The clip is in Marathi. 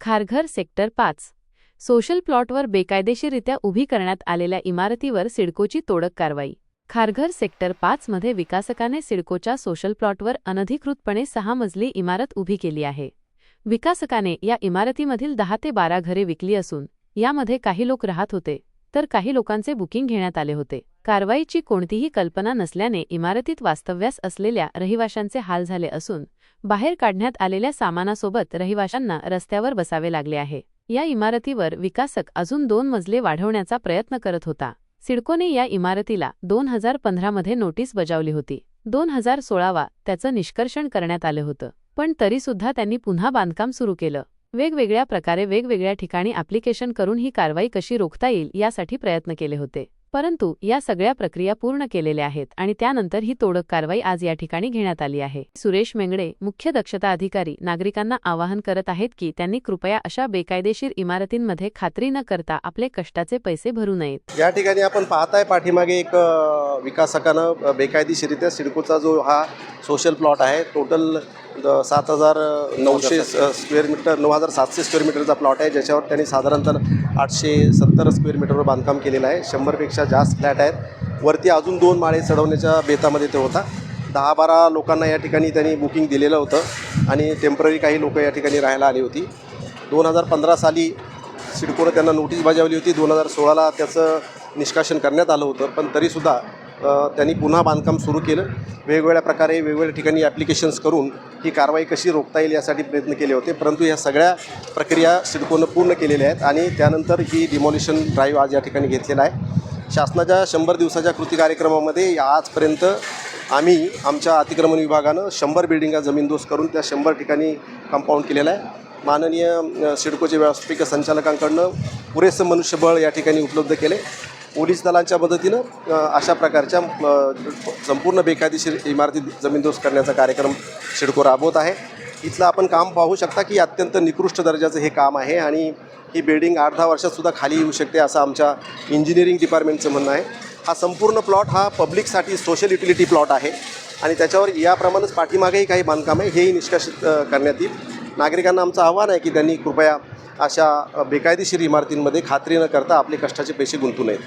खारघर सेक्टर पाच. सोशल प्लॉटवर बेकायदेशीरित्या उभी करण्यात आलेल्या इमारतीवर सिडकोची तोडक कारवाई. खारघर सेक्टर पाचमध्ये विकासकाने सिडकोच्या सोशल प्लॉटवर अनधिकृतपणे सहा मजली इमारत उभी केली आहे. विकासकाने या इमारतीमधील दहा ते बारा घरे विकली असून यामध्ये काही लोक राहत होते तर काही लोकांचे बुकिंग घेण्यात आले होते. कारवाईची कोणतीही कल्पना नसल्याने इमारतीत वास्तव्यास असलेल्या रहिवाशांचे हाल झाले असून बाहेर काढण्यात आलेल्या सामानासोबत रहिवाशांना रस्त्यावर बसावे लागले आहे. या इमारतीवर विकासक अजून दोन मजले वाढवण्याचा प्रयत्न करत होता. सिडकोने या इमारतीला दोन हजार पंधरामध्ये नोटीस बजावली होती. दोन हजार सोळावा त्याचं निष्कर्षण करण्यात आलं होतं. पण तरीसुद्धा त्यांनी पुन्हा बांधकाम सुरू केलं. वेगवेगळ्या प्रकारे वेगवेगळ्या ठिकाणी ॲप्लिकेशन करून ही कारवाई कशी रोखता येईल यासाठी प्रयत्न केले होते. परंतु या सगळ्या प्रक्रिया पूर्ण केलेल्या आहेत आणि त्यानंतर ही तोडक कारवाई आज या ठिकाणी घेण्यात आली आहे. सुरेश मेंगडे मुख्य दक्षता अधिकारी नागरिकांना आवाहन करत आहेत की त्यांनी कृपया अशा बेकायदेशीर इमारतींमध्ये खात्री न करता आपले कष्टाचे पैसे भरू नयेत. या ठिकाणी आपण पाहताय पाठीमागे एक विकासकानं बेकायदेशीरित्या सिडकोचा जो हा सोशल प्लॉट आहे टोटल सात हजार नऊशे स्क्वेअर मीटर नऊ हजार सातशे स्क्वेअर मीटरचा प्लॉट आहे ज्याच्यावर त्यांनी साधारणतः आठशे सत्तर स्क्वेअर मीटरवर बांधकाम केलेलं आहे. शंभरपेक्षा जास्त फ्लॅट आहेत. वरती अजून दोन माळे चढवण्याच्या बेतामध्ये ते होता. दहा बारा लोकांना या ठिकाणी त्यांनी बुकिंग दिलेलं होतं आणि टेंपररी काही लोक या ठिकाणी राहायला आली होती. दोन हजार पंधरा साली सिडकोनं त्यांना नोटीस बजावली होती. दोन हजार सोळाला त्याचं निष्कासन करण्यात आलं होतं. पण तरीसुद्धा त्यांनी पुन्हा बांधकाम सुरू केलं. वेगवेगळ्या प्रकारे वेगवेगळ्या ठिकाणी ॲप्लिकेशन्स करून ही कारवाई कशी रोखता येईल यासाठी प्रयत्न केले होते. परंतु ह्या सगळ्या प्रक्रिया सिडकोनं पूर्ण केलेल्या आहेत आणि त्यानंतर ही डिमॉलिशन ड्राईव्ह आज या ठिकाणी घेतलेला आहे. शासनाच्या शंभर दिवसाच्या कृती कार्यक्रमामध्ये आजपर्यंत आम्ही आमच्या अतिक्रमण विभागानं शंभर बिल्डिंगा जमीनदोस्त करून त्या शंभर ठिकाणी कंपाऊंड केलेलं आहे. माननीय सिडकोचे व्यवस्थापिक संचालकांकडनं पुरेसं मनुष्यबळ या ठिकाणी उपलब्ध केले पोलीस दलांच्या मदतीनं अशा प्रकारच्या संपूर्ण बेकायदेशीर इमारती जमीनदोस्त करण्याचा कार्यक्रम सिडको राबवत आहे. इथलं आपण काम पाहू शकता की अत्यंत निकृष्ट दर्जाचं हे काम आहे आणि ही बिल्डिंग आठ दहा वर्षातसुद्धा खाली येऊ शकते असं आमच्या इंजिनिअरिंग डिपार्टमेंटचं म्हणणं आहे. हा संपूर्ण प्लॉट हा पब्लिकसाठी सोशल युटिलिटी प्लॉट आहे आणि त्याच्यावर याप्रमाणेच पाठीमागेही काही बांधकाम आहे हेही निष्कासित करण्यात येईल. नागरिकांना आमचं आव्हान आहे की त्यांनी कृपया अशा बेकायदेशीर इमारतींमध्ये खात्री न करता आपले कष्टाचे पैसे गुंतू नयेत.